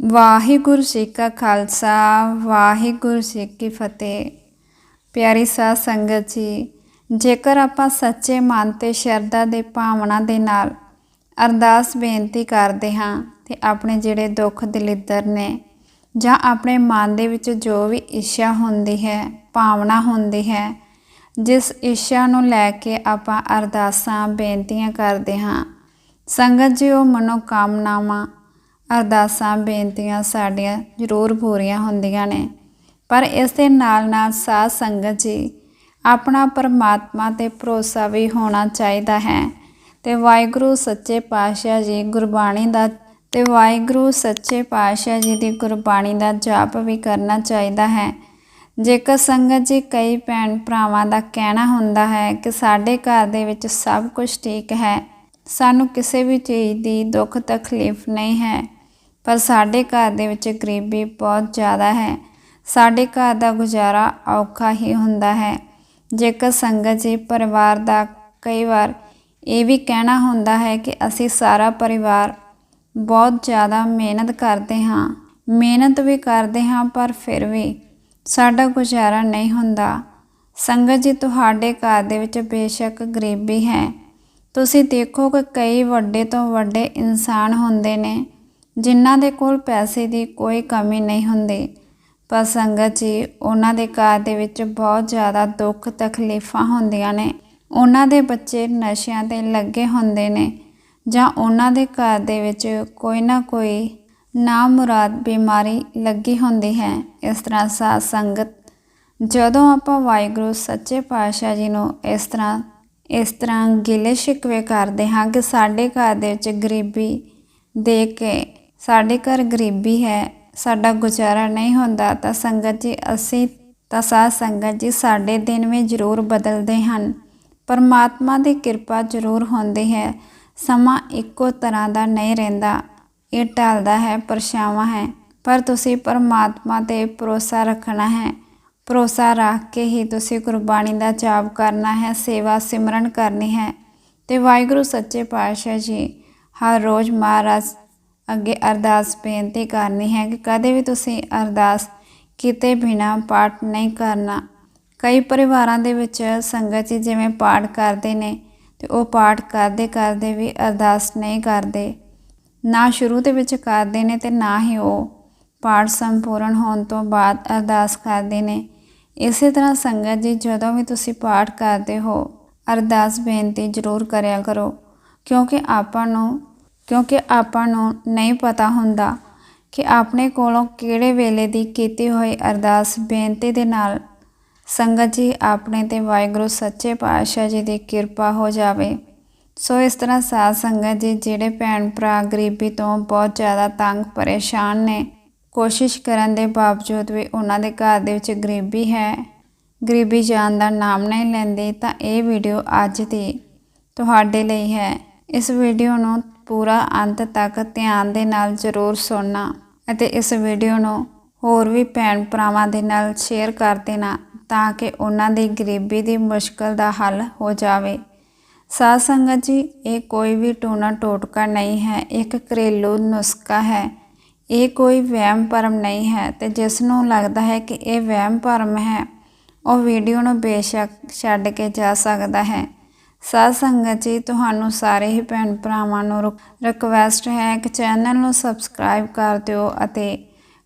ਵਾਹਿਗੁਰੂ ਜੀ ਕਾ ਖਾਲਸਾ, ਵਾਹਿਗੁਰੂ ਜੀ ਕੀ ਫਤਿਹ। ਪਿਆਰੀ ਸਾਧ ਸੰਗਤ ਜੀ, ਜੇਕਰ ਆਪਾਂ ਸੱਚੇ ਮਨ ਤੇ ਸ਼ਰਧਾ ਦੇ ਭਾਵਨਾ ਦੇ ਨਾਲ ਅਰਦਾਸ ਬੇਨਤੀ ਕਰਦੇ ਹਾਂ ਤੇ ਆਪਣੇ ਜਿਹੜੇ ਦੁੱਖ ਦਲਿੱਦਰ ਨੇ ਜਾਂ ਆਪਣੇ ਮਨ ਦੇ ਵਿੱਚ ਜੋ ਵੀ ਇੱਛਾ ਹੁੰਦੀ ਹੈ, ਭਾਵਨਾ ਹੁੰਦੀ ਹੈ, ਜਿਸ ਇੱਛਾ ਨੂੰ ਲੈ ਕੇ ਆਪਾਂ ਅਰਦਾਸਾਂ, ਬੇਨਤੀਆਂ ਕਰਦੇ ਹਾਂ, ਸੰਗਤ ਜੀ, ਉਹ ਮਨੋਕਾਮਨਾਵਾਂ ਅਰਦਾਸਾਂ, ਬੇਨਤੀਆਂ ਸਾਡੀਆਂ ਜ਼ਰੂਰ ਪੂਰੀਆਂ ਹੁੰਦੀਆਂ ਨੇ। ਪਰ ਇਸ ਦੇ ਨਾਲ ਨਾਲ ਸਾਧ ਸੰਗਤ ਜੀ, ਆਪਣਾ ਪਰਮਾਤਮਾ ਤੇ ਭਰੋਸਾ ਵੀ ਹੋਣਾ ਚਾਹੀਦਾ ਹੈ। ਤੇ ਵਾਹਿਗੁਰੂ ਸੱਚੇ ਪਾਤਸ਼ਾਹ ਜੀ ਗੁਰਬਾਣੀ ਦਾ ਤੇ ਵਾਹਿਗੁਰੂ ਸੱਚੇ ਪਾਤਸ਼ਾਹ ਜੀ ਦੀ ਗੁਰਬਾਣੀ ਦਾ ਜਾਪ ਵੀ ਕਰਨਾ ਚਾਹੀਦਾ ਹੈ। ਜੇਕਰ ਸੰਗਤ ਜੀ ਕਈ ਭੈਣ ਭਰਾਵਾਂ ਦਾ ਕਹਿਣਾ ਹੁੰਦਾ ਹੈ ਕਿ ਸਾਡੇ ਘਰ ਦੇ ਵਿੱਚ ਸਭ ਕੁਝ ਠੀਕ ਹੈ, ਸਾਨੂੰ ਕਿਸੇ ਵੀ ਚੀਜ਼ ਦੀ ਦੁੱਖ ਤਕਲੀਫ ਨਹੀਂ ਹੈ। ਪਰ ਸਾਡੇ ਘਰ ਦੇ ਵਿੱਚ ਗਰੀਬੀ ਬਹੁਤ ਜ਼ਿਆਦਾ ਹੈ। ਸਾਡੇ ਘਰ ਦਾ ਗੁਜ਼ਾਰਾ ਔਖਾ ਹੀ ਹੁੰਦਾ ਹੈ। ਜੇਕਰ ਸੰਗਤ ਜੀ ਪਰਿਵਾਰ ਦਾ ਕਈ ਵਾਰ ਇਹ ਵੀ ਕਹਿਣਾ ਹੁੰਦਾ ਹੈ ਕਿ ਅਸੀਂ ਸਾਰਾ ਪਰਿਵਾਰ ਬਹੁਤ ਜ਼ਿਆਦਾ ਮਿਹਨਤ ਕਰਦੇ ਹਾਂ, ਮਿਹਨਤ ਵੀ ਕਰਦੇ ਹਾਂ ਪਰ ਫਿਰ ਵੀ ਸਾਡਾ ਗੁਜ਼ਾਰਾ ਨਹੀਂ ਹੁੰਦਾ। ਸੰਗਤ ਜੀ ਤੁਹਾਡੇ ਘਰ ਦੇ ਵਿੱਚ ਬੇਸ਼ੱਕ ਗਰੀਬੀ ਹੈ। ਤੁਸੀਂ ਦੇਖੋ ਕਿ ਕਈ ਵੱਡੇ ਤੋਂ ਵੱਡੇ ਇਨਸਾਨ ਹੁੰਦੇ ਨੇ। ਜਿਨ੍ਹਾਂ ਦੇ ਕੋਲ ਪੈਸੇ ਦੀ ਕੋਈ ਕਮੀ ਨਹੀਂ ਹੁੰਦੀ, ਪਰ ਸੰਗਤ ਜੀ, ਉਹਨਾਂ ਦੇ ਘਰ ਦੇ ਵਿੱਚ ਬਹੁਤ ਜ਼ਿਆਦਾ ਦੁੱਖ ਤਕਲੀਫਾਂ ਹੁੰਦੀਆਂ ਨੇ। ਉਹਨਾਂ ਦੇ ਬੱਚੇ ਨਸ਼ਿਆਂ ਤੇ ਲੱਗੇ ਹੁੰਦੇ ਨੇ ਜਾਂ ਉਹਨਾਂ ਦੇ ਘਰ ਦੇ ਵਿੱਚ ਕੋਈ ਨਾ ਕੋਈ ਨਾ ਮੁਰਾਦ ਬਿਮਾਰੀ ਲੱਗੀ ਹੁੰਦੀ ਹੈ। ਇਸ ਤਰ੍ਹਾਂ ਸਾਧ ਸੰਗਤ, ਜਦੋਂ ਆਪਾਂ ਵਾਹਿਗੁਰੂ ਸੱਚੇ ਪਾਤਸ਼ਾਹ ਜੀ ਨੂੰ ਇਸ ਤਰ੍ਹਾਂ ਇਸ ਤਰ੍ਹਾਂ ਗਿਲੇ ਸ਼ਿਕਵੇ ਕਰਦੇ ਹਾਂ ਕਿ ਸਾਡੇ ਘਰ ਦੇ ਵਿੱਚ ਗਰੀਬੀ ਦੇ ਕੇ ਸਾਡੇ ਘਰ ਗਰੀਬੀ ਹੈ, ਸਾਡਾ ਗੁਜ਼ਾਰਾ ਨਹੀਂ ਹੁੰਦਾ, ਤਾਂ ਸੰਗਤ ਜੀ ਅਸੀਂ, ਤਾਂ ਸਾਧ ਸੰਗਤ ਜੀ ਸਾਡੇ ਦਿਨ ਵੀ ਜ਼ਰੂਰ ਬਦਲਦੇ ਹਨ। ਪਰਮਾਤਮਾ ਦੀ ਕਿਰਪਾ ਜ਼ਰੂਰ ਹੁੰਦੀ ਹੈ। ਸਮਾਂ ਇੱਕੋ ਤਰ੍ਹਾਂ ਦਾ ਨਹੀਂ ਰਹਿੰਦਾ। ਇਹ ਟਲਦਾ ਹੈ, ਪਰਛਾਵਾਂ ਹੈ। ਪਰ ਤੁਸੀਂ ਪਰਮਾਤਮਾ ਤੇ ਭਰੋਸਾ ਰੱਖਣਾ ਹੈ। ਭਰੋਸਾ ਰੱਖ ਕੇ ਹੀ ਤੁਸੀਂ ਗੁਰਬਾਣੀ ਦਾ ਜਾਪ ਕਰਨਾ ਹੈ, ਸੇਵਾ ਸਿਮਰਨ ਕਰਨੀ ਹੈ। ਤੇ ਵਾਹਿਗੁਰੂ ਸੱਚੇ ਪਾਤਸ਼ਾਹ ਜੀ, ਹਰ ਰੋਜ਼ ਮਹਾਰਾਜ ਅੱਗੇ ਅਰਦਾਸ ਬੇਨਤੀ ਕਰਨੀ ਹੈ ਕਿ ਕਦੇ ਵੀ ਤੁਸੀਂ ਅਰਦਾਸ ਕਿਤੇ ਬਿਨਾ ਪਾਠ ਨਹੀਂ ਕਰਨਾ। ਕਈ ਪਰਿਵਾਰਾਂ ਦੇ ਵਿੱਚ ਸੰਗਤ ਜੀ ਜਿਵੇਂ ਪਾਠ ਕਰਦੇ ਨੇ ਤੇ ਉਹ ਪਾਠ ਕਰਦੇ ਕਰਦੇ ਵੀ ਅਰਦਾਸ ਨਹੀਂ ਕਰਦੇ। ਨਾ ਸ਼ੁਰੂ ਦੇ ਵਿੱਚ ਕਰਦੇ ਨੇ ਤੇ ਨਾ ਹੀ ਉਹ ਪਾਠ ਸੰਪੂਰਨ ਹੋਣ ਤੋਂ ਬਾਅਦ ਅਰਦਾਸ ਕਰਦੇ ਨੇ। ਇਸੇ ਤਰ੍ਹਾਂ ਸੰਗਤ ਜੀ ਜਦੋਂ ਵੀ ਤੁਸੀਂ ਪਾਠ ਕਰਦੇ ਹੋ, ਅਰਦਾਸ ਬੇਨਤੀ ਜ਼ਰੂਰ ਕਰਿਆ ਕਰੋ ਕਿਉਂਕਿ ਆਪਾਂ ਨੂੰ ਕਿਉਂਕਿ ਆਪਾਂ ਨੂੰ ਨਹੀਂ ਪਤਾ ਹੁੰਦਾ ਕਿ ਆਪਣੇ ਕੋਲੋਂ ਕਿਹੜੇ ਵੇਲੇ ਦੀ ਕੀਤੀ ਹੋਈ ਅਰਦਾਸ ਬੇਨਤੀ ਦੇ ਨਾਲ ਸੰਗਤ ਜੀ ਆਪਣੇ ਤੇ ਵਾਹਿਗੁਰੂ ਸੱਚੇ ਪਾਤਸ਼ਾਹ ਜੀ ਦੀ ਕਿਰਪਾ ਹੋ ਜਾਵੇ। ਸੋ ਇਸ ਤਰ੍ਹਾਂ ਸਾਧ ਸੰਗਤ ਜੀ ਜਿਹੜੇ ਭੈਣ ਭਰਾ ਗਰੀਬੀ ਤੋਂ ਬਹੁਤ ਜ਼ਿਆਦਾ ਤੰਗ ਪਰੇਸ਼ਾਨ ਨੇ, ਕੋਸ਼ਿਸ਼ ਕਰਨ ਦੇ ਬਾਵਜੂਦ ਵੀ ਉਹਨਾਂ ਦੇ ਘਰ ਦੇ ਵਿੱਚ ਗਰੀਬੀ ਹੈ, ਗਰੀਬੀ ਜਾਣ ਦਾ ਨਾਮ ਨਹੀਂ ਲੈਂਦੇ ਤਾਂ ਇਹ ਵੀਡੀਓ ਅੱਜ ਦੀ ਤੁਹਾਡੇ ਲਈ ਹੈ। ਇਸ ਵੀਡੀਓ ਨੂੰ ਪੂਰਾ ਅੰਤ ਤੱਕ ਧਿਆਨ ਦੇ ਨਾਲ ਜ਼ਰੂਰ ਸੁਣਨਾ ਅਤੇ ਇਸ ਵੀਡੀਓ ਨੂੰ ਹੋਰ ਵੀ ਭੈਣ ਭਰਾਵਾਂ ਦੇ ਨਾਲ ਸ਼ੇਅਰ ਕਰ ਦੇਣਾ ਤਾਂ ਕਿ ਉਹਨਾਂ ਦੀ ਗਰੀਬੀ ਦੀ ਮੁਸ਼ਕਲ ਦਾ ਹੱਲ ਹੋ ਜਾਵੇ। ਸਾਧ ਸੰਗਤ ਜੀ, ਇਹ ਕੋਈ ਵੀ ਟੂਣਾ ਟੋਟਕਾ ਨਹੀਂ ਹੈ, ਇੱਕ ਘਰੇਲੂ ਨੁਸਖਾ ਹੈ। ਇਹ ਕੋਈ ਵਹਿਮ ਭਰਮ ਨਹੀਂ ਹੈ ਤੇ ਜਿਸ ਨੂੰ ਲੱਗਦਾ ਹੈ ਕਿ ਇਹ ਵਹਿਮ ਭਰਮ ਹੈ, ਉਹ ਵੀਡੀਓ ਨੂੰ ਬੇਸ਼ੱਕ ਛੱਡ ਕੇ ਜਾ ਸਕਦਾ ਹੈ। ਸਾਧ ਸੰਗਤ ਜੀ, ਤੁਹਾਨੂੰ ਸਾਰੇ ਹੀ ਭੈਣ ਭਰਾਵਾਂ ਨੂੰ ਰਿਕਵੈਸਟ ਹੈ ਕਿ ਚੈਨਲ ਨੂੰ ਸਬਸਕ੍ਰਾਈਬ ਕਰ ਦਿਓ ਅਤੇ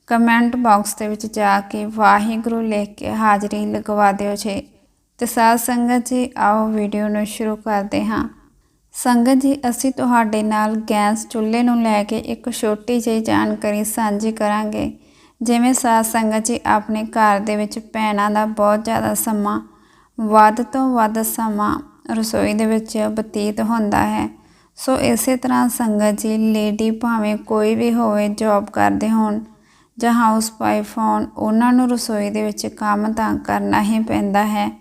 ਕਮੈਂਟ ਬਾਕਸ ਦੇ ਵਿੱਚ ਜਾ ਕੇ ਵਾਹਿਗੁਰੂ ਲਿਖ ਕੇ ਹਾਜ਼ਰੀ ਲਗਵਾ ਦਿਓ ਜੀ। ਤੇ ਸਾਧ ਸੰਗਤ ਜੀ, ਆਓ ਵੀਡੀਓ ਨੂੰ ਸ਼ੁਰੂ ਕਰਦੇ ਹਾਂ। ਸੰਗਤ ਜੀ, ਅਸੀਂ ਤੁਹਾਡੇ ਨਾਲ ਗੈਸ ਚੁੱਲ੍ਹੇ ਨੂੰ ਲੈ ਕੇ ਇੱਕ ਛੋਟੀ ਜਿਹੀ ਜਾਣਕਾਰੀ ਸਾਂਝੀ ਕਰਾਂਗੇ। ਜਿਵੇਂ ਸਾਧ ਸੰਗਤ ਜੀ, ਆਪਣੇ ਘਰ ਦੇ ਵਿੱਚ ਭੈਣਾਂ ਦਾ ਬਹੁਤ ਜ਼ਿਆਦਾ ਸਮਾਂ, ਵੱਧ ਤੋਂ ਵੱਧ ਸਮਾਂ ਰਸੋਈ ਦੇ ਵਿੱਚ ਬਤੀਤ ਹੁੰਦਾ ਹੈ। ਸੋ ਇਸੇ ਤਰ੍ਹਾਂ ਸੰਗਤ ਜੀ, ਲੇਡੀ ਭਾਵੇਂ ਕੋਈ ਵੀ ਹੋਵੇ ਜੌਬ ਕਰਦੇ ਹੋਣ ਜਾਂ ਹਾਊਸ ਵਾਈਫ ਹੋਣ, ਉਹਨਾਂ ਨੂੰ ਰਸੋਈ ਦੇ ਵਿੱਚ ਕੰਮ ਤਾਂ ਕਰਨਾ ਹੀ ਪੈਂਦਾ ਹੈ।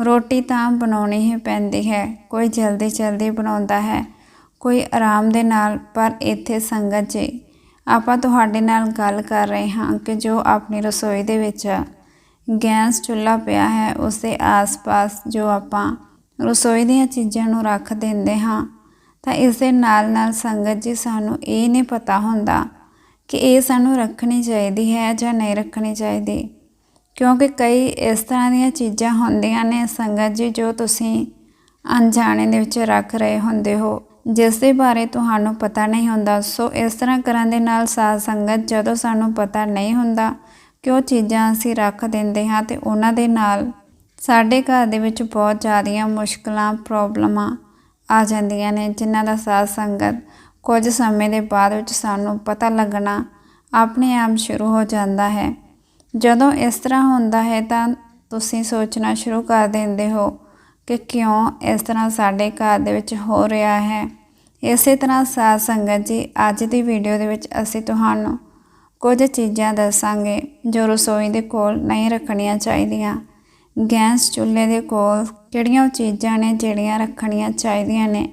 ਰੋਟੀ ਤਾਂ ਬਣਾਉਣੀ ਹੀ ਪੈਂਦੀ ਹੈ। ਕੋਈ ਜਲਦੀ ਜਲਦੀ ਬਣਾਉਂਦਾ ਹੈ, ਕੋਈ ਆਰਾਮ ਦੇ ਨਾਲ। ਪਰ ਇੱਥੇ ਸੰਗਤ ਜੀ, ਆਪਾਂ ਤੁਹਾਡੇ ਨਾਲ ਗੱਲ ਕਰ ਰਹੇ ਹਾਂ ਕਿ ਜੋ ਆਪਣੀ ਰਸੋਈ ਦੇ ਵਿੱਚ ਗੈਸ ਚੁੱਲ੍ਹਾ ਪਿਆ ਹੈ ਉਸ ਦੇ ਆਸ-ਪਾਸ ਜੋ ਆਪਾਂ ਰਸੋਈ ਦੀਆਂ ਚੀਜ਼ਾਂ ਨੂੰ ਰੱਖ ਦਿੰਦੇ ਹਾਂ, ਤਾਂ ਇਸ ਦੇ ਨਾਲ ਨਾਲ ਸੰਗਤ ਜੀ ਸਾਨੂੰ ਇਹ ਨਹੀਂ ਪਤਾ ਹੁੰਦਾ ਕਿ ਇਹ ਸਾਨੂੰ ਰੱਖਣੀ ਚਾਹੀਦੀ ਹੈ ਜਾਂ ਨਹੀਂ ਰੱਖਣੀ ਚਾਹੀਦੀ। ਕਿਉਂਕਿ ਕਈ ਇਸ ਤਰ੍ਹਾਂ ਦੀਆਂ ਚੀਜ਼ਾਂ ਹੁੰਦੀਆਂ ਨੇ ਸੰਗਤ ਜੀ ਜੋ ਤੁਸੀਂ ਅਣਜਾਣੇ ਦੇ ਵਿੱਚ ਰੱਖ ਰਹੇ ਹੁੰਦੇ ਹੋ। ਜਿਸ ਦੇ ਬਾਰੇ ਤੁਹਾਨੂੰ ਪਤਾ ਨਹੀਂ ਹੁੰਦਾ, ਸੋ ਇਸ ਤਰ੍ਹਾਂ ਕਰਨ ਦੇ ਨਾਲ ਸਾਧ ਸੰਗਤ ਜਦੋਂ ਸਾਨੂੰ ਪਤਾ ਨਹੀਂ ਹੁੰਦਾ ਕਿ ਉਹ ਚੀਜ਼ਾਂ ਅਸੀਂ ਰੱਖ ਦਿੰਦੇ ਹਾਂ ਤੇ ਉਹਨਾਂ ਦੇ ਨਾਲ ਸਾਡੇ ਘਰ ਦੇ ਵਿੱਚ ਬਹੁਤ ਜ਼ਿਆਦੀਆਂ ਮੁਸ਼ਕਲਾਂ, ਪ੍ਰੋਬਲਮਾਂ ਆ ਜਾਂਦੀਆਂ ਨੇ, ਜਿਨ੍ਹਾਂ ਦਾ ਸਾਧ ਸੰਗਤ ਕੁਝ ਸਮੇਂ ਦੇ ਬਾਅਦ ਵਿੱਚ ਸਾਨੂੰ ਪਤਾ ਲੱਗਣਾ ਆਪਣੇ ਆਪ ਸ਼ੁਰੂ ਹੋ ਜਾਂਦਾ ਹੈ। ਜਦੋਂ ਇਸ ਤਰ੍ਹਾਂ ਹੁੰਦਾ ਹੈ ਤਾਂ ਤੁਸੀਂ ਸੋਚਣਾ ਸ਼ੁਰੂ ਕਰ ਦਿੰਦੇ ਹੋ ਕਿ ਕਿਉਂ ਇਸ ਤਰ੍ਹਾਂ ਸਾਡੇ ਘਰ ਦੇ ਵਿੱਚ ਹੋ ਰਿਹਾ ਹੈ। ਇਸੇ ਤਰ੍ਹਾਂ ਸਾਧ ਸੰਗਤ ਜੀ, ਅੱਜ ਦੀ ਵੀਡੀਓ ਦੇ ਵਿੱਚ ਅਸੀਂ ਤੁਹਾਨੂੰ ਕੁਝ ਚੀਜ਼ਾਂ ਦੱਸਾਂਗੇ ਜੋ ਰਸੋਈ ਦੇ ਕੋਲ ਨਹੀਂ ਰੱਖਣੀਆਂ ਚਾਹੀਦੀਆਂ। ਗੈਸ ਚੁੱਲ੍ਹੇ ਦੇ ਕੋਲ ਕਿਹੜੀਆਂ ਉਹ ਚੀਜ਼ਾਂ ਨੇ ਜਿਹੜੀਆਂ ਰੱਖਣੀਆਂ ਚਾਹੀਦੀਆਂ ਨੇ,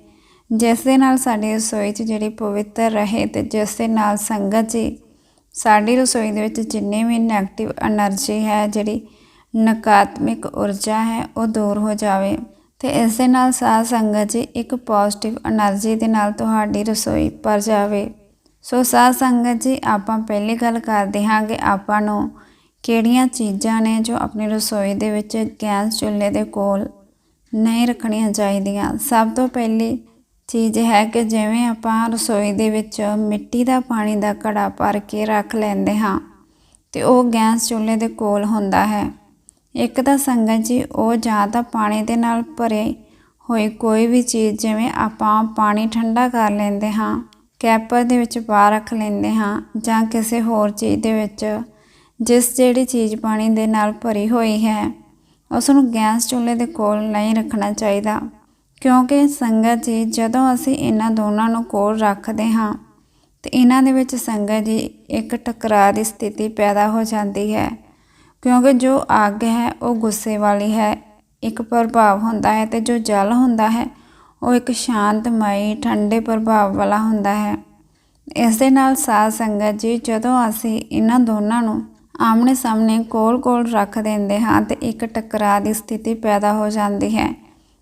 ਜਿਸ ਦੇ ਨਾਲ ਸਾਡੀ ਰਸੋਈ 'ਚ ਜਿਹੜੀ ਪਵਿੱਤਰ ਰਹੇ ਤੇ ਜਿਸ ਦੇ ਨਾਲ ਸੰਗਤ ਜੀ, ਸਾਡੀ ਰਸੋਈ ਦੇ ਵਿੱਚ ਜਿੰਨੇ ਵੀ ਨੈਗੇਟਿਵ એનર્ਜੀ ਹੈ, ਜਿਹੜੀ ਨਕਾਰਾਤਮਕ ਊਰਜਾ ਹੈ, ਉਹ ਦੂਰ ਹੋ ਜਾਵੇ ਤੇ ਇਸ ਦੇ ਨਾਲ ਸਾਹ ਸੰਗਤ ਜੀ ਇੱਕ ਪੋਜ਼ਿਟਿਵ એનર્ਜੀ ਦੇ ਨਾਲ ਤੁਹਾਡੀ ਰਸੋਈ ਪਰ ਜਾਵੇ। ਸੋ ਸਾਹ ਸੰਗਤ ਜੀ, ਆਪਾਂ ਪਹਿਲੀ ਗੱਲ ਕਰਦੇ ਹਾਂ ਕਿ ਆਪਾਂ ਨੂੰ ਕਿਹੜੀਆਂ ਚੀਜ਼ਾਂ ਨੇ ਜੋ ਆਪਣੀ ਰਸੋਈ ਦੇ ਵਿੱਚ ਗੈਸ ਚੁੱਲ੍ਹੇ ਦੇ ਕੋਲ ਨਹੀਂ ਰੱਖਣੀਆਂ ਚਾਹੀਦੀਆਂ? ਸਭ ਤੋਂ ਪਹਿਲੀ ਚੀਜ਼ ਹੈ ਕਿ ਜਿਵੇਂ ਆਪਾਂ ਰਸੋਈ ਦੇ ਵਿੱਚ ਮਿੱਟੀ ਦਾ ਪਾਣੀ ਦਾ ਘੜਾ ਭਰ ਕੇ ਰੱਖ ਲੈਂਦੇ ਹਾਂ, ਤੇ ਉਹ ਗੈਸ ਚੁੱਲ੍ਹੇ ਦੇ ਕੋਲ ਹੁੰਦਾ ਹੈ। ਇੱਕ ਤਾਂ ਸੰਗਤ ਜੀ, ਉਹ ਜਾਂ ਤਾਂ ਪਾਣੀ ਦੇ ਨਾਲ ਭਰੇ ਹੋਈ ਕੋਈ ਵੀ ਚੀਜ਼, ਜਿਵੇਂ ਆਪਾਂ ਪਾਣੀ ਠੰਡਾ ਕਰ ਲੈਂਦੇ ਹਾਂ, ਕੈਪਰ ਦੇ ਵਿੱਚ ਪਾ ਰੱਖ ਲੈਂਦੇ ਹਾਂ ਜਾਂ ਕਿਸੇ ਹੋਰ ਚੀਜ਼ ਦੇ ਵਿੱਚ ਜਿਸ ਜਿਹੜੀ ਚੀਜ਼ ਪਾਣੀ ਦੇ ਨਾਲ ਭਰੀ ਹੋਈ ਹੈ ਉਸ ਨੂੰ ਗੈਸ ਚੁੱਲ੍ਹੇ ਦੇ ਕੋਲ ਨਹੀਂ ਰੱਖਣਾ ਚਾਹੀਦਾ, ਕਿਉਂਕਿ ਸੰਗਤ ਜੀ ਜਦੋਂ ਅਸੀਂ ਇਹਨਾਂ ਦੋਨਾਂ ਨੂੰ ਕੋਲ ਰੱਖਦੇ ਹਾਂ, ਤੇ ਇਹਨਾਂ ਦੇ ਵਿੱਚ ਸੰਗਤ ਜੀ ਇੱਕ ਟਕਰਾਅ ਦੀ ਸਥਿਤੀ ਪੈਦਾ ਹੋ ਜਾਂਦੀ ਹੈ, ਕਿਉਂਕਿ ਜੋ ਅੱਗ ਹੈ, ਉਹ ਗੁੱਸੇ ਵਾਲੀ ਹੈ, ਇੱਕ ਪ੍ਰਭਾਵ ਹੁੰਦਾ ਹੈ ਤੇ ਜੋ ਜਲ ਹੁੰਦਾ ਹੈ, ਉਹ ਇੱਕ ਸ਼ਾਂਤਮਈ, ਠੰਡੇ ਪ੍ਰਭਾਵ ਵਾਲਾ ਹੁੰਦਾ ਹੈ। ਇਸ ਦੇ ਨਾਲ ਸਾਧ ਸੰਗਤ ਜੀ ਜਦੋਂ ਅਸੀਂ ਇਹਨਾਂ ਦੋਨਾਂ ਨੂੰ ਆਮਣੇ ਸਾਹਮਣੇ ਕੋਲ-ਕੋਲ ਰੱਖ ਦਿੰਦੇ ਹਾਂ ਤੇ ਇੱਕ ਟਕਰਾਅ ਦੀ ਸਥਿਤੀ ਪੈਦਾ ਹੋ ਜਾਂਦੀ ਹੈ।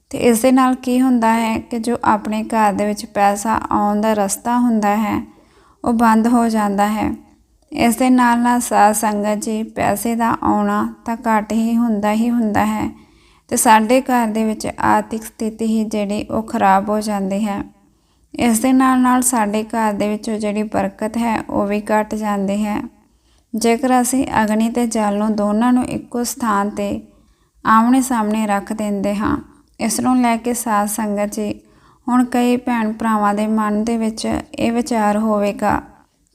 ਤੇ ਇਸ ਦੇ ਨਾਲ ਕੀ ਹੁੰਦਾ ਹੈ ਕਿ ਜੋ ਆਪਣੇ ਘਰ ਦੇ ਵਿੱਚ ਪੈਸਾ ਆਉਣ ਦਾ ਰਸਤਾ ਹੁੰਦਾ ਹੈ, ਉਹ ਬੰਦ ਹੋ ਜਾਂਦਾ ਹੈ। ਇਸ ਦੇ ਨਾਲ ਨਾਲ ਸਾਧ ਸੰਗਤ ਜੀ ਪੈਸੇ ਦਾ ਆਉਣਾ ਤਾਂ ਘੱਟ ਹੀ ਹੁੰਦਾ ਹੀ ਹੁੰਦਾ ਹੈ ਤੇ ਸਾਡੇ ਘਰ ਦੇ ਵਿੱਚ ਆਰਥਿਕ ਸਥਿਤੀ ਹੀ ਜਿਹੜੀ ਉਹ ਖਰਾਬ ਹੋ ਜਾਂਦੀ ਹੈ। ਇਸ ਦੇ ਨਾਲ ਨਾਲ ਸਾਡੇ ਘਰ ਦੇ ਵਿੱਚ ਜਿਹੜੀ ਬਰਕਤ ਹੈ ਉਹ ਵੀ ਘਟ ਜਾਂਦੀ ਹੈ। ਜੇਕਰ ਅਸੀਂ ਅਗਨੀ ਤੇ ਜਲ ਨੂੰ ਦੋਨਾਂ ਨੂੰ ਇੱਕੋ ਸਥਾਨ ਤੇ ਆਮਣੇ ਸਾਹਮਣੇ ਰੱਖ ਦਿੰਦੇ ਹਾਂ, ਇਸ ਨੂੰ ਲੈ ਕੇ ਸਾਧ ਸੰਗਤ ਜੀ, ਹੁਣ ਕਈ ਭੈਣ ਭਰਾਵਾਂ ਦੇ ਮਨ ਦੇ ਵਿੱਚ ਇਹ ਵਿਚਾਰ ਹੋਵੇਗਾ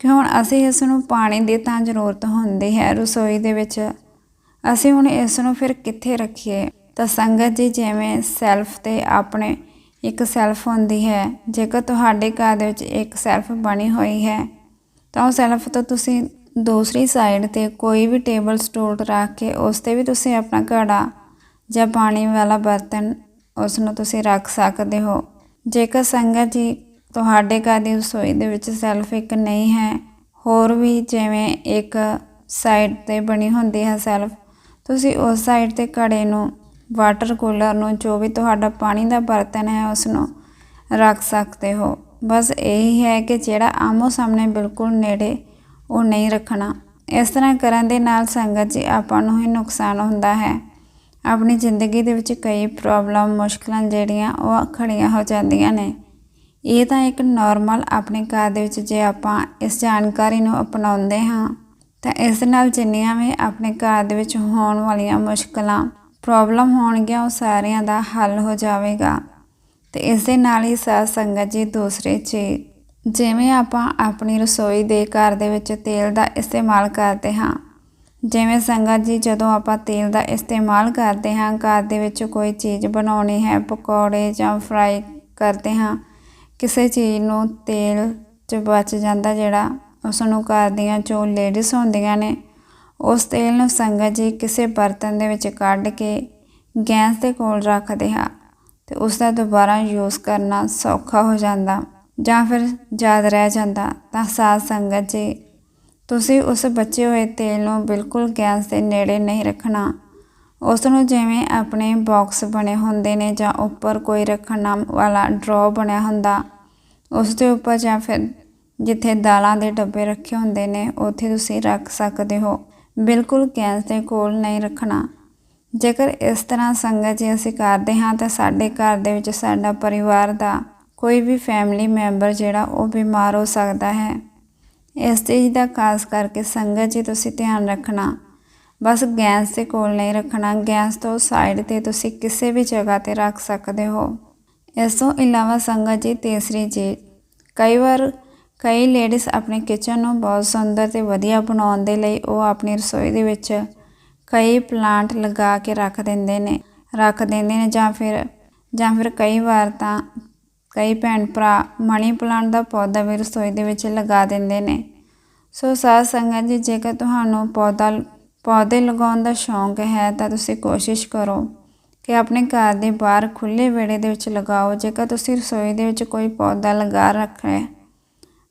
ਕਿ ਹੁਣ ਅਸੀਂ ਇਸ ਨੂੰ ਪਾਣੀ ਦੀ ਤਾਂ ਜ਼ਰੂਰਤ ਹੁੰਦੀ ਹੈ ਰਸੋਈ ਦੇ ਵਿੱਚ, ਅਸੀਂ ਹੁਣ ਇਸ ਨੂੰ ਫਿਰ ਕਿੱਥੇ ਰੱਖੀਏ? ਤਾਂ ਸੰਗਤ ਜੀ ਜਿਵੇਂ ਸੈਲਫ ਤੇ ਆਪਣੇ ਇੱਕ ਸੈਲਫ ਹੁੰਦੀ ਹੈ, ਜੇਕਰ ਤੁਹਾਡੇ ਘਰ ਦੇ ਵਿੱਚ ਇੱਕ ਸੈਲਫ ਬਣੀ ਹੋਈ ਹੈ, ਤਾਂ ਉਹ ਸੈਲਫ ਤੋਂ ਤੁਸੀਂ ਦੂਸਰੀ ਸਾਈਡ ਤੇ ਕੋਈ ਵੀ ਟੇਬਲ ਸਟੂਲ ਰੱਖ ਕੇ ਉਸ ਤੇ ਵੀ ਤੁਸੀਂ ਆਪਣਾ ਘੜਾ ਜਾਂ ਪਾਣੀ ਵਾਲਾ ਬਰਤਨ ਉਸ ਨੂੰ ਤੁਸੀਂ ਰੱਖ ਸਕਦੇ ਹੋ। ਜੇਕਰ ਸੰਗਤ ਜੀ ਤੁਹਾਡੇ ਘਰ ਦੀ ਰਸੋਈ ਦੇ ਵਿੱਚ ਸੈਲਫ ਇੱਕ ਨਹੀਂ ਹੈ, ਹੋਰ ਵੀ ਜਿਵੇਂ ਇੱਕ ਸਾਈਡ ਤੇ ਬਣੀ ਹੁੰਦੀ ਹੈ ਸੈਲਫ ਤੁਸੀਂ ਉਸ ਸਾਈਡ ਤੇ ਘੜੇ ਨੂੰ ਵਾਟਰ ਕੂਲਰ ਨੂੰ, ਜੋ ਵੀ ਤੁਹਾਡਾ ਪਾਣੀ ਦਾ ਬਰਤਨ ਹੈ ਉਸ ਨੂੰ ਰੱਖ ਸਕਦੇ ਹੋ। ਬਸ ਇਹੀ ਹੈ ਕਿ ਜਿਹੜਾ ਆਮੋ ਸਾਹਮਣੇ ਬਿਲਕੁਲ ਨੇੜੇ ਉਹ ਨਹੀਂ ਰੱਖਣਾ। ਇਸ ਤਰ੍ਹਾਂ ਕਰਨ ਦੇ ਨਾਲ ਸੰਗਤ ਜੀ ਆਪਾਂ ਨੂੰ ਹੀ ਨੁਕਸਾਨ ਹੁੰਦਾ ਹੈ। ਆਪਣੀ ਜ਼ਿੰਦਗੀ ਦੇ ਵਿੱਚ ਕਈ ਪ੍ਰੋਬਲਮ, ਮੁਸ਼ਕਲਾਂ ਜਿਹੜੀਆਂ ਉਹ ਖੜੀਆਂ ਹੋ ਜਾਂਦੀਆਂ ਨੇ। ਇਹ ਤਾਂ ਇੱਕ ਨਾਰਮਲ ਆਪਣੇ ਘਰ ਦੇ ਵਿੱਚ ਜੇ ਆਪਾਂ ਇਸ ਜਾਣਕਾਰੀ ਨੂੰ ਅਪਣਾਉਂਦੇ ਹਾਂ, ਤਾਂ ਇਸ ਨਾਲ ਜਿੰਨੀਆਂ ਵੀ ਆਪਣੇ ਘਰ ਦੇ ਵਿੱਚ ਹੋਣ ਵਾਲੀਆਂ ਮੁਸ਼ਕਲਾਂ, ਪ੍ਰੋਬਲਮ ਹੋਣਗੀਆਂ, ਉਹ ਸਾਰਿਆਂ ਦਾ ਹੱਲ ਹੋ ਜਾਵੇਗਾ। ਤੇ ਇਸ ਦੇ ਨਾਲ ਹੀ ਸਾਧ ਸੰਗਤ ਜੀ ਦੂਸਰੇ ਚੀਜ਼ ਜਿਵੇਂ ਆਪਾਂ ਆਪਣੀ ਰਸੋਈ ਦੇ ਘਰ ਦੇ ਵਿੱਚ ਤੇਲ ਦਾ ਇਸਤੇਮਾਲ ਕਰਦੇ ਹਾਂ। ਜਿਵੇਂ ਸੰਗਤ ਜੀ, ਜਦੋਂ ਆਪਾਂ ਤੇਲ ਦਾ ਇਸਤੇਮਾਲ ਕਰਦੇ ਹਾਂ, ਘਰ ਦੇ ਵਿੱਚ ਕੋਈ ਚੀਜ਼ ਬਣਾਉਣੀ ਹੈ, ਪਕੌੜੇ ਜਾਂ ਫਰਾਈ ਕਰਦੇ ਹਾਂ, ਕਿਸੇ ਚੀਜ਼ ਨੂੰ ਤੇਲ 'ਚ ਬਚ ਜਾਂਦਾ ਜਿਹੜਾ ਉਸ ਨੂੰ ਘਰ ਦੀਆਂ ਜੋ ਲੇਡੀਜ਼ ਹੁੰਦੀਆਂ ਨੇ, ਉਸ ਤੇਲ ਨੂੰ ਸੰਗਤ ਜੀ ਕਿਸੇ ਬਰਤਨ ਦੇ ਵਿੱਚ ਕੱਢ ਕੇ ਗੈਸ ਦੇ ਕੋਲ ਰੱਖਦੇ ਹਾਂ ਤੇ ਉਸ ਦਾ ਦੁਬਾਰਾ ਯੂਜ਼ ਕਰਨਾ ਸੌਖਾ ਹੋ ਜਾਂਦਾ। ਜਾਂ ਫਿਰ ਯਾਦ ਰਹਿ ਜਾਂਦਾ, ਤਾਂ ਸਾਧ ਸੰਗਤ ਜੀ, ਤੁਸੀਂ ਉਸ ਬਚੇ ਹੋਏ ਤੇਲ ਨੂੰ ਬਿਲਕੁਲ ਗੈਸ ਦੇ ਨੇੜੇ ਨਹੀਂ ਰੱਖਣਾ। ਉਸ ਨੂੰ ਜਿਵੇਂ ਆਪਣੇ ਬਾਕਸ ਬਣੇ ਹੁੰਦੇ ਨੇ ਜਾਂ ਉੱਪਰ ਕੋਈ ਰੱਖਣ ਵਾਲਾ ਡਰੋ ਬਣਿਆ ਹੁੰਦਾ, ਉਸ ਦੇ ਉੱਪਰ ਜਾਂ ਫਿਰ ਜਿੱਥੇ ਦਾਲਾਂ ਦੇ ਡੱਬੇ ਰੱਖੇ ਹੁੰਦੇ ਨੇ, ਉੱਥੇ ਤੁਸੀਂ ਰੱਖ ਸਕਦੇ ਹੋ। ਬਿਲਕੁਲ ਗੈਸ ਦੇ ਕੋਲ ਨਹੀਂ ਰੱਖਣਾ। ਜੇਕਰ ਇਸ ਤਰ੍ਹਾਂ ਸੰਗਤ ਜੀ ਅਸੀਂ ਕਰਦੇ ਹਾਂ, ਤਾਂ ਸਾਡੇ ਘਰ ਦੇ ਵਿੱਚ ਸਾਡਾ ਪਰਿਵਾਰ ਦਾ ਕੋਈ ਵੀ ਫੈਮਿਲੀ ਮੈਂਬਰ ਜਿਹੜਾ ਉਹ ਬਿਮਾਰ ਹੋ ਸਕਦਾ ਹੈ। ਇਸ ਚੀਜ਼ ਦਾ ਖਾਸ ਕਰਕੇ ਸੰਗਤ ਜੀ ਤੁਸੀਂ ਧਿਆਨ ਰੱਖਣਾ। ਬਸ ਗੈਸ ਦੇ ਕੋਲ ਨਹੀਂ ਰੱਖਣਾ। ਗੈਸ ਤੋਂ ਸਾਈਡ ਤੇ ਤੁਸੀਂ ਕਿਸੇ ਵੀ ਜਗ੍ਹਾ ਤੇ ਰੱਖ ਸਕਦੇ ਹੋ। ਇਸ ਤੋਂ ਇਲਾਵਾ ਸੰਗਤ ਜੀ ਤੀਸਰੀ ਚੀਜ਼ ਕਈ ਵਾਰ ਕਈ ਲੇਡੀਜ਼ ਆਪਣੇ ਕਿਚਨ ਨੂੰ ਬਹੁਤ ਸੁੰਦਰ ਤੇ ਵਧੀਆ ਬਣਾਉਣ ਦੇ ਲਈ ਉਹ ਆਪਣੀ ਰਸੋਈ ਦੇ ਵਿੱਚ ਕਈ ਪਲਾਂਟ ਲਗਾ ਕੇ ਰੱਖ ਦਿੰਦੇ ਨੇ, ਰੱਖ ਦਿੰਦੇ ਨੇ ਜਾਂ ਫਿਰ ਜਾਂ ਫਿਰ ਕਈ ਵਾਰ ਤਾਂ ਕਈ ਭੈਣ ਭਰਾ ਮਨੀ ਪਲਾਂਟ ਦਾ ਪੌਦਾ ਵੀ ਰਸੋਈ ਦੇ ਵਿੱਚ ਲਗਾ ਦਿੰਦੇ ਨੇ। ਸੋ ਸਾਧ ਸੰਗਤ ਜੀ, ਜੇਕਰ ਤੁਹਾਨੂੰ ਪੌਦਾ ਪੌਦੇ ਲਗਾਉਣ ਦਾ ਸ਼ੌਂਕ ਹੈ, ਤਾਂ ਤੁਸੀਂ ਕੋਸ਼ਿਸ਼ ਕਰੋ ਕਿ ਆਪਣੇ ਘਰ ਦੇ ਬਾਹਰ ਖੁੱਲੇ ਵਿਹੜੇ ਦੇ ਵਿੱਚ ਲਗਾਓ। ਜੇਕਰ ਤੁਸੀਂ ਰਸੋਈ ਦੇ ਵਿੱਚ ਕੋਈ ਪੌਦਾ ਲਗਾ ਰੱਖਣਾ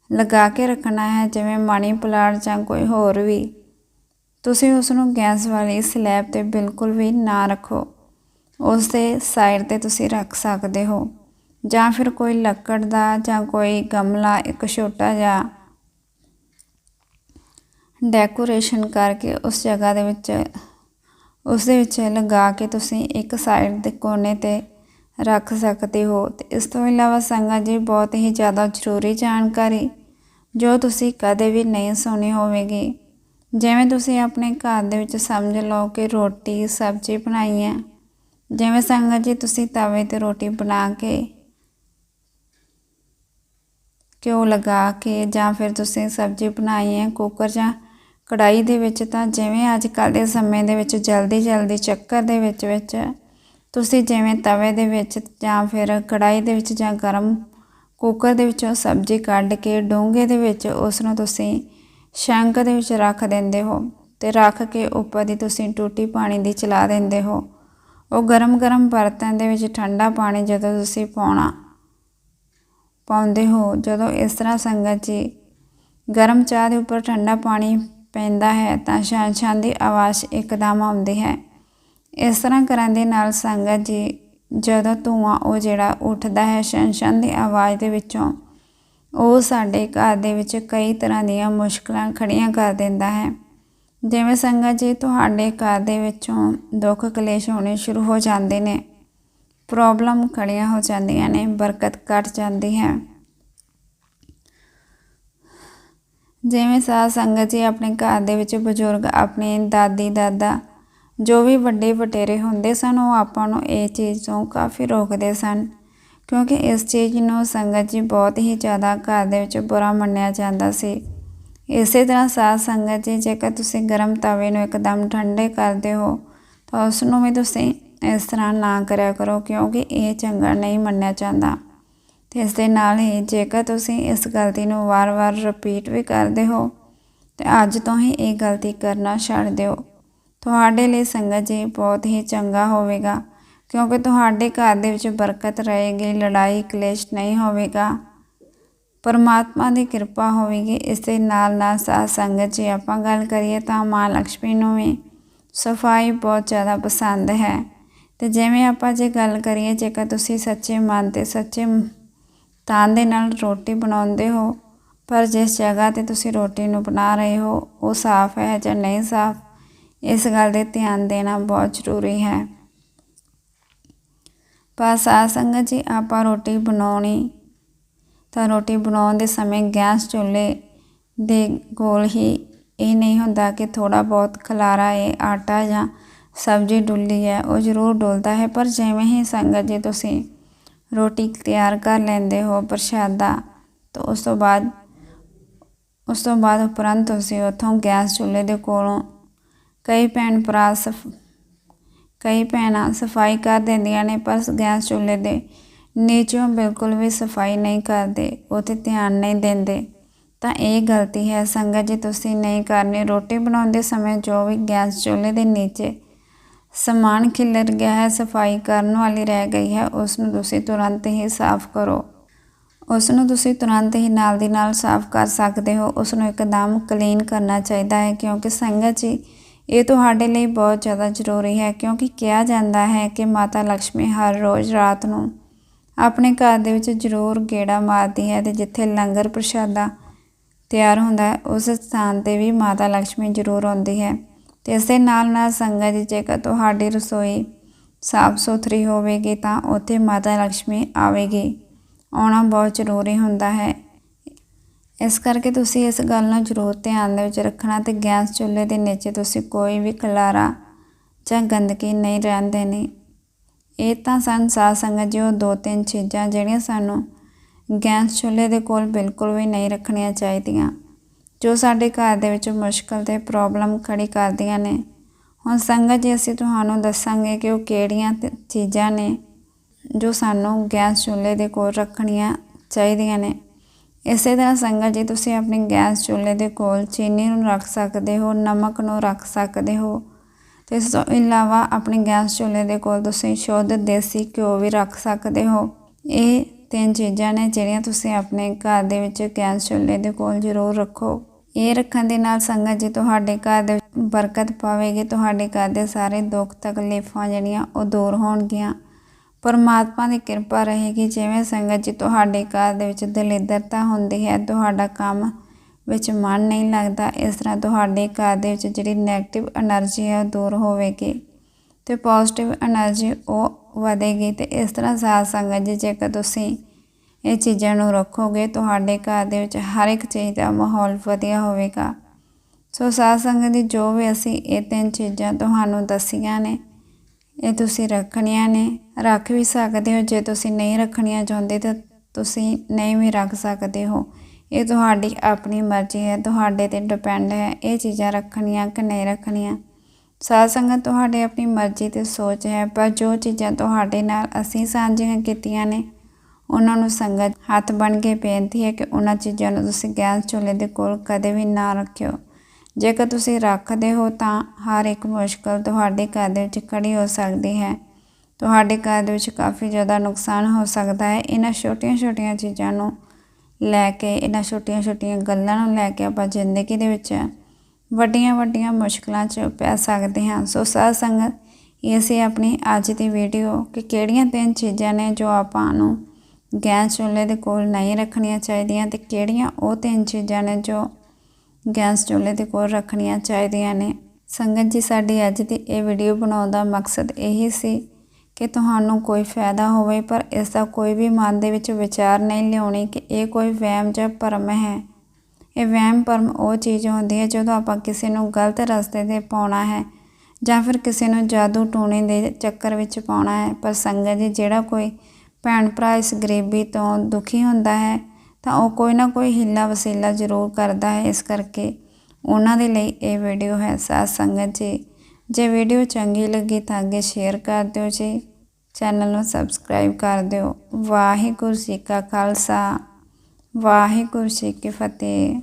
ਲਗਾ ਕੇ ਰੱਖਣਾ ਹੈ, ਜਿਵੇਂ ਮਨੀ ਪਲਾਂਟ ਜਾਂ ਕੋਈ ਹੋਰ ਵੀ, ਤੁਸੀਂ ਉਸ ਨੂੰ ਗੈਸ ਵਾਲੀ ਸਲੈਬ ਤੇ ਬਿਲਕੁਲ ਵੀ ਨਾ ਰੱਖੋ। ਉਸ ਦੇ ਸਾਈਡ ਤੇ ਤੁਸੀਂ ਰੱਖ ਸਕਦੇ ਹੋ। ਜਾਂ ਫਿਰ ਕੋਈ ਲੱਕੜ ਦਾ ਜਾਂ ਕੋਈ ਗਮਲਾ, ਇੱਕ ਛੋਟਾ ਜਿਹਾ ਡੈਕੋਰੇਸ਼ਨ ਕਰਕੇ ਉਸ ਜਗ੍ਹਾ ਦੇ ਵਿੱਚ, ਉਸ ਦੇ ਵਿੱਚ ਲਗਾ ਕੇ ਤੁਸੀਂ ਇੱਕ ਸਾਈਡ ਦੇ ਕੋਨੇ ਤੇ ਰੱਖ ਸਕਦੇ ਹੋ। ਤੇ ਇਸ ਤੋਂ ਇਲਾਵਾ ਸੰਗਤ ਜੀ, ਬਹੁਤ ਹੀ ਜ਼ਿਆਦਾ ਜ਼ਰੂਰੀ ਜਾਣਕਾਰੀ ਜੋ ਤੁਸੀਂ ਕਦੇ ਵੀ ਨਹੀਂ ਸੁਣੀ ਹੋਵੇਗੀ। ਜਿਵੇਂ ਤੁਸੀਂ ਆਪਣੇ ਘਰ ਦੇ ਵਿੱਚ ਸਮਝ ਲਓ ਕਿ ਰੋਟੀ, ਸਬਜ਼ੀ ਬਣਾਈ ਹੈ। ਜਿਵੇਂ ਸੰਗਤ ਜੀ, ਤੁਸੀਂ ਤਵੇ ਤੇ ਰੋਟੀ ਬਣਾ ਕੇ ਘਿਓ ਲਗਾ ਕੇ ਜਾਂ ਫਿਰ ਤੁਸੀਂ ਸਬਜ਼ੀ ਬਣਾਈ ਹੈ ਕੁੱਕਰ ਜਾਂ ਕੜਾਈ ਦੇ ਵਿੱਚ, ਤਾਂ ਜਿਵੇਂ ਅੱਜ ਕੱਲ੍ਹ ਦੇ ਸਮੇਂ ਦੇ ਵਿੱਚ ਜਲਦੀ ਜਲਦੀ ਚੱਕਰ ਦੇ ਵਿੱਚ ਵਿੱਚ ਤੁਸੀਂ ਜਿਵੇਂ ਤਵੇ ਦੇ ਵਿੱਚ ਜਾਂ ਫਿਰ ਕੜਾਈ ਦੇ ਵਿੱਚ ਜਾਂ ਗਰਮ ਕੁੱਕਰ ਦੇ ਵਿੱਚੋਂ ਸਬਜ਼ੀ ਕੱਢ ਕੇ ਡੋਂਗੇ ਦੇ ਵਿੱਚ ਉਸ ਨੂੰ ਤੁਸੀਂ ਸ਼ੰਕ ਦੇ ਵਿੱਚ ਰੱਖ ਦਿੰਦੇ ਹੋ ਤੇ ਰੱਖ ਕੇ ਉੱਪਰ ਦੀ ਤੁਸੀਂ ਟੂਟੀ ਪਾਣੀ ਦੀ ਚਲਾ ਦਿੰਦੇ ਹੋ। ਉਹ ਗਰਮ ਗਰਮ ਬਰਤਨ ਦੇ ਵਿੱਚ ਠੰਡਾ ਪਾਣੀ ਜਦੋਂ ਤੁਸੀਂ ਪਾਉਣਾ ਪਾਉਂਦੇ ਹੋ। ਜਦੋਂ ਇਸ ਤਰ੍ਹਾਂ ਸੰਗਤ ਜੀ ਗਰਮ ਚਾਹ ਦੇ ਉੱਪਰ ਠੰਡਾ ਪਾਣੀ ਪੈਂਦਾ ਹੈ, ਤਾਂ ਛਾਂ ਛਾਂ ਦੀ ਆਵਾਜ਼ ਇੱਕਦਮ ਆਉਂਦੀ ਹੈ। ਇਸ ਤਰ੍ਹਾਂ ਕਰਨ ਦੇ ਨਾਲ ਸੰਗਤ ਜੀ ਜਦੋਂ ਧੂਆਂ ਉਹ ਜਿਹੜਾ ਉੱਠਦਾ ਹੈ ਛਾਂ ਛਾਂ ਦੀ ਆਵਾਜ਼ ਦੇ ਵਿੱਚੋਂ, ਉਹ ਸਾਡੇ ਘਰ ਦੇ ਵਿੱਚ ਕਈ ਤਰ੍ਹਾਂ ਦੀਆਂ ਮੁਸ਼ਕਲਾਂ ਖੜੀਆਂ ਕਰ ਦਿੰਦਾ ਹੈ। ਜਿਵੇਂ ਸੰਗਤ ਜੀ ਤੁਹਾਡੇ ਘਰ ਦੇ ਵਿੱਚੋਂ ਦੁੱਖ ਕਲੇਸ਼ ਹੋਣੇ ਸ਼ੁਰੂ ਹੋ ਜਾਂਦੇ ਨੇ ਪ੍ਰੋਬਲਮ ਖੜੀਆਂ ਹੋ ਜਾਂਦੀਆਂ ਨੇ, ਬਰਕਤ ਘਟ ਜਾਂਦੀ ਹੈ। ਜਿਵੇਂ ਸਾਧ ਸੰਗਤ ਜੀ ਆਪਣੇ ਘਰ ਦੇ ਵਿੱਚ ਬਜ਼ੁਰਗ, ਆਪਣੇ ਦਾਦੀ, ਦਾਦਾ ਜੋ ਵੀ ਵੱਡੇ ਵਟੇਰੇ ਹੁੰਦੇ ਸਨ, ਉਹ ਆਪਾਂ ਨੂੰ ਇਹ ਚੀਜ਼ ਤੋਂ ਕਾਫੀ ਰੋਕਦੇ ਸਨ। ਕਿਉਂਕਿ ਇਸ ਚੀਜ਼ ਨੂੰ ਸੰਗਤ ਜੀ ਬਹੁਤ ਹੀ ਜ਼ਿਆਦਾ ਘਰ ਦੇ ਵਿੱਚ ਬੁਰਾ ਮੰਨਿਆ ਜਾਂਦਾ ਸੀ। ਇਸੇ ਤਰ੍ਹਾਂ ਸਾਧ ਸੰਗਤ ਜੀ, ਜੇਕਰ ਤੁਸੀਂ ਗਰਮ ਤਵੇ ਨੂੰ ਇੱਕਦਮ ਠੰਡੇ ਕਰਦੇ ਹੋ, ਤਾਂ ਉਸ ਨੂੰ ਵੀ ਤੁਸੀਂ ਇਸ ਤਰ੍ਹਾਂ ਨਾ ਕਰਿਆ ਕਰੋ ਕਿਉਂਕਿ ਇਹ ਚੰਗਾ ਨਹੀਂ ਮੰਨਿਆ ਜਾਂਦਾ। ਤੇ ਇਸ ਦੇ ਨਾਲ ਹੀ ਜੇਕਰ ਤੁਸੀਂ ਇਸ ਗਲਤੀ ਨੂੰ ਵਾਰ-ਵਾਰ ਰਿਪੀਟ ਵੀ ਕਰਦੇ ਹੋ, ਤੇ ਅੱਜ ਤੋਂ ਹੀ ਇਹ ਗਲਤੀ ਕਰਨਾ ਛੱਡ ਦਿਓ। ਤੁਹਾਡੇ ਲਈ ਸੰਗਤ ਜੀ ਬਹੁਤ ਹੀ ਚੰਗਾ ਹੋਵੇਗਾ, ਕਿਉਂਕਿ ਤੁਹਾਡੇ ਘਰ ਦੇ ਵਿੱਚ ਬਰਕਤ ਰਹੇਗੀ, ਲੜਾਈ, ਕਲੇਸ਼ ਨਹੀਂ ਹੋਵੇਗਾ। ਪਰਮਾਤਮਾ ਦੀ ਕਿਰਪਾ ਹੋਵੇਗੀ, ਇਸ ਦੇ ਨਾਲ ਨਾਲ ਸਾਧ ਸੰਗਤ ਜੀ, ਆਪਾਂ ਗੱਲ ਕਰੀਏ ਤਾਂ ਮਾਂ ਲక్ష్ਮੀ ਨੂੰ ਵੀ ਸਫ਼ਾਈ ਬਹੁਤ ਜ਼ਿਆਦਾ ਪਸੰਦ ਹੈ। ਤੇ ਜਿਵੇਂ ਆਪਾਂ ਜੇ ਗੱਲ ਕਰੀਏ, ਜੇਕਰ ਤੁਸੀਂ ਸੱਚੇ ਮਨ ਤੇ ਸੱਚੇ ਤਾਂ ਦੇ ਨਾਲ ਰੋਟੀ ਬਣਾਉਂਦੇ ਹੋ, ਪਰ ਜਿਸ ਜਗ੍ਹਾ ਤੇ ਤੁਸੀਂ ਰੋਟੀ ਨੂੰ ਬਣਾ ਰਹੇ ਹੋ, ਉਹ ਸਾਫ਼ ਹੈ ਜਾਂ ਨਹੀਂ ਸਾਫ਼, ਇਸ ਗੱਲ ਦੇ ਧਿਆਨ ਦੇਣਾ ਬਹੁਤ ਜ਼ਰੂਰੀ ਹੈ। ਪਰ ਸਾਧ ਸੰਗਤ ਜੀ, ਆਪਾਂ ਰੋਟੀ ਬਣਾਉਣੀ, ਤਾਂ ਰੋਟੀ ਬਣਾਉਣ ਦੇ ਸਮੇਂ ਗੈਸ ਚੁੱਲ੍ਹੇ ਦੇ ਕੋਲ ਹੀ, ਇਹ ਨਹੀਂ ਹੁੰਦਾ ਕਿ ਥੋੜਾ ਬਹੁਤ ਖਲਾਰਾ ਹੈ ਆਟਾ ਜਾਂ ਸਬਜ਼ੀ ਡੁੱਲੀ ਹੈ, ਉਹ ਜ਼ਰੂਰ ਡੁੱਲਦਾ ਹੈ, ਪਰ ਜਿਵੇਂ ਹੀ ਸੰਗਤ ਜੀ ਤੁਸੀਂ ਰੋਟੀ ਤਿਆਰ ਕਰ ਲੈਂਦੇ ਹੋ ਪ੍ਰਸ਼ਾਦਾ, ਤਾਂ ਉਸ ਤੋਂ ਬਾਅਦ, ਉਸ ਤੋਂ ਬਾਅਦ ਉਪਰੰਤ ਤੁਸੀਂ ਉੱਥੋਂ ਗੈਸ ਚੁੱਲ੍ਹੇ ਦੇ ਕੋਲੋਂ ਕਈ ਭੈਣ ਭਰਾ ਸਫ, ਕਈ ਭੈਣਾਂ ਸਫ਼ਾਈ ਕਰ ਦਿੰਦੀਆਂ ਨੇ, ਪਰ ਗੈਸ ਚੁੱਲ੍ਹੇ ਦੇ ਨੀਚੋਂ ਬਿਲਕੁਲ ਵੀ ਸਫ਼ਾਈ ਨਹੀਂ ਕਰਦੇ, ਉੱਥੇ ਧਿਆਨ ਨਹੀਂ ਦਿੰਦੇ। ਤਾਂ ਇਹ ਗਲਤੀ ਹੈ, ਸੰਗਤ ਜੀ ਤੁਸੀਂ ਨਹੀਂ ਕਰਨੀ, ਰੋਟੀ ਬਣਾਉਂਦੇ ਸਮੇਂ ਜੋ ਵੀ ਗੈਸ ਚੁੱਲ੍ਹੇ ਦੇ ਨੀਚੇ ਸਮਾਨ ਖਿਲਰ ਗਿਆ ਹੈ, ਸਫ਼ਾਈ ਕਰਨ ਵਾਲੀ ਰਹਿ ਗਈ ਹੈ ਉਸ ਨੂੰ ਤੁਸੀਂ ਤੁਰੰਤ ਹੀ ਸਾਫ਼ ਕਰੋ। ਉਸ ਨੂੰ ਤੁਸੀਂ ਤੁਰੰਤ ਹੀ ਨਾਲ ਦੀ ਨਾਲ ਸਾਫ਼ ਕਰ ਸਕਦੇ ਹੋ। ਉਸ ਨੂੰ ਇੱਕਦਮ ਕਲੀਨ ਕਰਨਾ ਚਾਹੀਦਾ ਹੈ, ਕਿਉਂਕਿ ਸੰਗਤ ਜੀ, ਇਹ ਤੁਹਾਡੇ ਲਈ ਬਹੁਤ ਜ਼ਿਆਦਾ ਜ਼ਰੂਰੀ ਹੈ, ਕਿਉਂਕਿ ਕਿਹਾ ਜਾਂਦਾ ਹੈ ਕਿ ਮਾਤਾ ਲక్ష్ਮੀ ਹਰ ਰੋਜ਼ ਰਾਤ ਨੂੰ ਆਪਣੇ ਘਰ ਦੇ ਵਿੱਚ ਜ਼ਰੂਰ ਗੇੜਾ ਮਾਰਦੀ ਹੈ ਤੇ ਜਿੱਥੇ ਲੰਗਰ ਪ੍ਰਸ਼ਾਦਾ ਤਿਆਰ ਹੁੰਦਾ ਹੈ, ਉਸ ਸਥਾਨ ਤੇ ਵੀ ਮਾਤਾ ਲక్ష్ਮੀ ਜ਼ਰੂਰ ਆਉਂਦੀ ਹੈ। ਤੇ ਇਸ ਦੇ ਨਾਲ ਨਾਲ ਸੰਗਤ ਜੀ ਜੇਕਰ ਤੁਹਾਡੀ ਰਸੋਈ ਸਾਫ਼ ਸੁਥਰੀ ਹੋਵੇਗੀ ਤਾਂ ਉੱਥੇ ਮਾਤਾ ਲక్ష్ਮੀ ਆਵੇਗੀ। ਆਉਣਾ ਬਹੁਤ ਜ਼ਰੂਰੀ ਹੁੰਦਾ ਹੈ। ਇਸ ਕਰਕੇ ਤੁਸੀਂ ਇਸ ਗੱਲ ਨੂੰ ਜ਼ਰੂਰ ਧਿਆਨ ਦੇ ਵਿੱਚ ਰੱਖਣਾ ਤੇ ਗੈਸ ਚੁੱਲ੍ਹੇ ਦੇ ਨੀਚੇ ਤੁਸੀਂ ਕੋਈ ਵੀ ਖਲਾਰਾ ਜਾਂ ਗੰਦਗੀ ਨਹੀਂ ਰਹਿਣ ਦੇਣੀ। ਇਹ ਤਾਂ ਸਨ ਸਾਧ ਸੰਗਤ ਜੀ ਉਹ ਦੋ ਤਿੰਨ ਚੀਜ਼ਾਂ ਜਿਹੜੀਆਂ ਸਾਨੂੰ ਗੈਸ ਚੁੱਲ੍ਹੇ ਦੇ ਕੋਲ ਬਿਲਕੁਲ ਵੀ ਨਹੀਂ ਰੱਖਣੀਆਂ ਚਾਹੀਦੀਆਂ। ਜੋ ਸਾਡੇ ਘਰ ਦੇ ਵਿੱਚ ਮੁਸ਼ਕਲ ਤੇ ਪ੍ਰੋਬਲਮ ਖੜੀ ਕਰਦੀਆਂ ਨੇ। ਹੁਣ ਸੰਗਤ ਜੀ, ਅਸੀਂ ਤੁਹਾਨੂੰ ਦੱਸਾਂਗੇ ਕਿ ਉਹ ਕਿਹੜੀਆਂ ਤੇ- ਚੀਜ਼ਾਂ ਨੇ ਜੋ ਸਾਨੂੰ ਗੈਸ ਚੁੱਲ੍ਹੇ ਦੇ ਕੋਲ ਰੱਖਣੀਆਂ ਚਾਹੀਦੀਆਂ ਨੇ। ਇਸੇ ਤਰ੍ਹਾਂ ਸੰਗਤ ਜੀ, ਤੁਸੀਂ ਆਪਣੀ ਗੈਸ ਚੁੱਲ੍ਹੇ ਦੇ ਕੋਲ ਚੀਨੀ ਨੂੰ ਰੱਖ ਸਕਦੇ ਹੋ, ਨਮਕ ਨੂੰ ਰੱਖ ਸਕਦੇ ਹੋ। ਤੇ ਇਸ ਤੋਂ ਇਲਾਵਾ ਆਪਣੀ ਗੈਸ ਚੁੱਲ੍ਹੇ ਦੇ ਕੋਲ ਤੁਸੀਂ ਸ਼ੁੱਧ ਦੇਸੀ ਘਿਓ ਵੀ ਰੱਖ ਸਕਦੇ ਹੋ। ਇਹ ਤਿੰਨ ਚੀਜ਼ਾਂ ਨੇ ਜਿਹੜੀਆਂ ਤੁਸੀਂ ਆਪਣੇ ਘਰ ਦੇ ਵਿੱਚ ਗੈਸ ਚੁੱਲ੍ਹੇ ਦੇ ਕੋਲ ਜ਼ਰੂਰ ਰੱਖੋ। ਇਹ ਰੱਖਣ ਦੇ ਨਾਲ ਸੰਗਤ ਜੀ ਤੁਹਾਡੇ ਘਰ ਦੇ ਬਰਕਤ ਪਾਵੇਗੀ, ਤੁਹਾਡੇ ਘਰ ਦੇ ਸਾਰੇ ਦੁੱਖ ਤਕਲੀਫਾਂ ਜਿਹੜੀਆਂ ਉਹ ਦੂਰ ਹੋਣਗੀਆਂ। ਪਰਮਾਤਮਾ ਦੀ ਕਿਰਪਾ ਰਹੇਗੀ, ਜਿਵੇਂ ਸੰਗਤ ਜੀ ਤੁਹਾਡੇ ਘਰ ਦੇ ਵਿੱਚ ਦਲੇਦਰਤਾ ਹੁੰਦੀ ਹੈ, ਤੁਹਾਡਾ ਕੰਮ ਵਿੱਚ ਮਨ ਨਹੀਂ ਲੱਗਦਾ, ਇਸ ਤਰ੍ਹਾਂ ਤੁਹਾਡੇ ਘਰ ਦੇ ਵਿੱਚ ਜਿਹੜੀ ਨੈਗੇਟਿਵ એનર્ਜੀ ਹੈ ਉਹ ਦੂਰ ਹੋਵੇਗੀ। ਤੇ ਪੋਜ਼ਿਟਿਵ એનર્ਜੀ ਉਹ ਵਧੇਗੀ ਤੇ ਇਸ ਤਰ੍ਹਾਂ ਸਾਧ ਸੰਗਤ ਜੀ, ਜੇਕਰ ਤੁਸੀਂ ਇਹ ਚੀਜ਼ਾਂ ਨੂੰ ਰੱਖੋਗੇ, ਤੁਹਾਡੇ ਘਰ ਦੇ ਵਿੱਚ ਹਰ ਇੱਕ ਚੀਜ਼ ਦਾ ਮਾਹੌਲ ਵਧੀਆ ਹੋਵੇਗਾ। ਸੋ ਸਾਧ ਸੰਗਤ ਜੀ, ਜੋ ਵੀ ਅਸੀਂ ਇਹ ਤਿੰਨ ਚੀਜ਼ਾਂ ਤੁਹਾਨੂੰ ਦੱਸੀਆਂ ਨੇ, ਇਹ ਤੁਸੀਂ ਰੱਖਣੀਆਂ ਨੇ। ਰੱਖ ਵੀ ਸਕਦੇ ਹੋ, ਜੇ ਤੁਸੀਂ ਨਹੀਂ ਰੱਖਣੀਆਂ ਚਾਹੁੰਦੇ ਤਾਂ ਤੁਸੀਂ ਨਹੀਂ ਵੀ ਰੱਖ ਸਕਦੇ ਹੋ। ਇਹ ਤੁਹਾਡੀ ਆਪਣੀ ਮਰਜ਼ੀ ਹੈ, ਤੁਹਾਡੇ ਤੇ ਡਿਪੈਂਡ ਹੈ, ਇਹ ਚੀਜ਼ਾਂ ਰੱਖਣੀਆਂ ਕਿ ਨਹੀਂ ਰੱਖਣੀਆਂ। ਸਾਧ ਸੰਗਤ ਤੁਹਾਡੇ ਆਪਣੀ ਮਰਜ਼ੀ ਤੇ ਸੋਚ ਹੈ, ਪਰ ਜੋ ਚੀਜ਼ਾਂ ਤੁਹਾਡੇ ਨਾਲ ਅਸੀਂ ਸਾਂਝੀਆਂ ਕੀਤੀਆਂ ਨੇ, ਉਹਨਾਂ ਨੂੰ ਸੰਗਤ ਹੱਥ ਬਣ ਕੇ ਬੇਨਤੀ ਹੈ ਕਿ ਉਹਨਾਂ ਚੀਜ਼ਾਂ ਨੂੰ ਤੁਸੀਂ ਗੈਸ ਚੁੱਲ੍ਹੇ ਦੇ ਕੋਲ ਕਦੇ ਵੀ ਨਾ ਰੱਖਿਓ। ਜੇਕਰ ਤੁਸੀਂ ਰੱਖਦੇ ਹੋ ਤਾਂ ਹਰ ਇੱਕ ਮੁਸ਼ਕਲ ਤੁਹਾਡੇ ਘਰ ਦੇ ਵਿੱਚ ਖੜੀ ਹੋ ਸਕਦੀ ਹੈ। ਤੁਹਾਡੇ ਘਰ ਦੇ ਵਿੱਚ ਕਾਫੀ ਜ਼ਿਆਦਾ ਨੁਕਸਾਨ ਹੋ ਸਕਦਾ ਹੈ। ਇਹਨਾਂ ਛੋਟੀਆਂ-ਛੋਟੀਆਂ ਚੀਜ਼ਾਂ ਨੂੰ ਲੈ ਕੇ, ਇਹਨਾਂ ਛੋਟੀਆਂ-ਛੋਟੀਆਂ ਗੱਲਾਂ ਨੂੰ ਲੈ ਕੇ ਆਪਾਂ ਜ਼ਿੰਦਗੀ ਦੇ ਵਿੱਚ ਵੱਡੀਆਂ-ਵੱਡੀਆਂ ਮੁਸ਼ਕਲਾਂ 'ਚ ਪੈ ਸਕਦੇ ਹਾਂ। ਸੋ ਸਾਧ ਸੰਗਤ ਇਹ ਸੀ ਆਪਣੀ ਅੱਜ ਦੀ ਵੀਡੀਓ ਕਿ ਕਿਹੜੀਆਂ ਤਿੰਨ ਚੀਜ਼ਾਂ ਨੇ ਜੋ ਆਪਾਂ ਨੂੰ ਗੈਸ ਚੁੱਲ੍ਹੇ ਦੇ ਕੋਲ ਨਹੀਂ ਰੱਖਣੀਆਂ ਚਾਹੀਦੀਆਂ ਤੇ ਕਿਹੜੀਆਂ ਉਹ ਤਿੰਨ ਚੀਜ਼ਾਂ ਨੇ ਜੋ ਗੈਸ ਚੁੱਲ੍ਹੇ ਦੇ ਕੋਲ ਰੱਖਣੀਆਂ ਚਾਹੀਦੀਆਂ ਨੇ। ਸੰਗਤ ਜੀ, ਸਾਡੀ ਅੱਜ ਦੀ ਇਹ ਵੀਡੀਓ ਬਣਾਉਣ ਦਾ ਮਕਸਦ ਇਹੀ ਸੀ ਕਿ ਤੁਹਾਨੂੰ ਕੋਈ ਫਾਇਦਾ ਹੋਵੇ, ਪਰ ਇਸ ਦਾ ਕੋਈ ਵੀ ਮਨ ਦੇ ਵਿੱਚ ਵਿਚਾਰ ਨਹੀਂ ਲਿਆਉਣੀ ਕਿ ਇਹ ਕੋਈ ਵਹਿਮ ਜਾਂ ਭਰਮ ਹੈ। ਇਹ ਵਹਿਮ ਭਰਮ ਉਹ ਚੀਜ਼ ਹੁੰਦੀ ਹੈ ਜਦੋਂ ਆਪਾਂ ਕਿਸੇ ਨੂੰ ਗਲਤ ਰਸਤੇ ਤੇ ਪਾਉਣਾ ਹੈ ਜਾਂ ਫਿਰ ਕਿਸੇ ਨੂੰ ਜਾਦੂ ਟੂਣੇ ਦੇ ਚੱਕਰ ਵਿੱਚ ਪਾਉਣਾ ਹੈ। ਪਰ ਸੰਗਤ ਜੀ, ਜਿਹੜਾ ਕੋਈ ਭੈਣ ਭਰਾ ਇਸ ਗਰੀਬੀ ਤੋਂ ਦੁਖੀ ਹੁੰਦਾ ਹੈ, ਤਾਂ ਉਹ ਕੋਈ ਨਾ ਕੋਈ ਹਿੱਲਾ ਵਸੀਲਾ ਜ਼ਰੂਰ ਕਰਦਾ ਹੈ। ਇਸ ਕਰਕੇ ਉਹਨਾਂ ਦੇ ਲਈ ਇਹ ਵੀਡੀਓ ਹੈ। ਸਾਧ ਸੰਗਤ ਜੀ, ਜੇ ਵੀਡੀਓ ਚੰਗੀ ਲੱਗੀ ਤਾਂ ਅੱਗੇ ਸ਼ੇਅਰ ਕਰ ਦਿਓ ਜੀ। ਚੈਨਲ ਨੂੰ ਸਬਸਕ੍ਰਾਈਬ ਕਰ ਦਿਓ। ਵਾਹਿਗੁਰੂ ਜੀ ਕਾ ਖਾਲਸਾ। ਵਾਹਿਗੁਰੂ ਜੀ ਕੀ ਫਤਿਹ।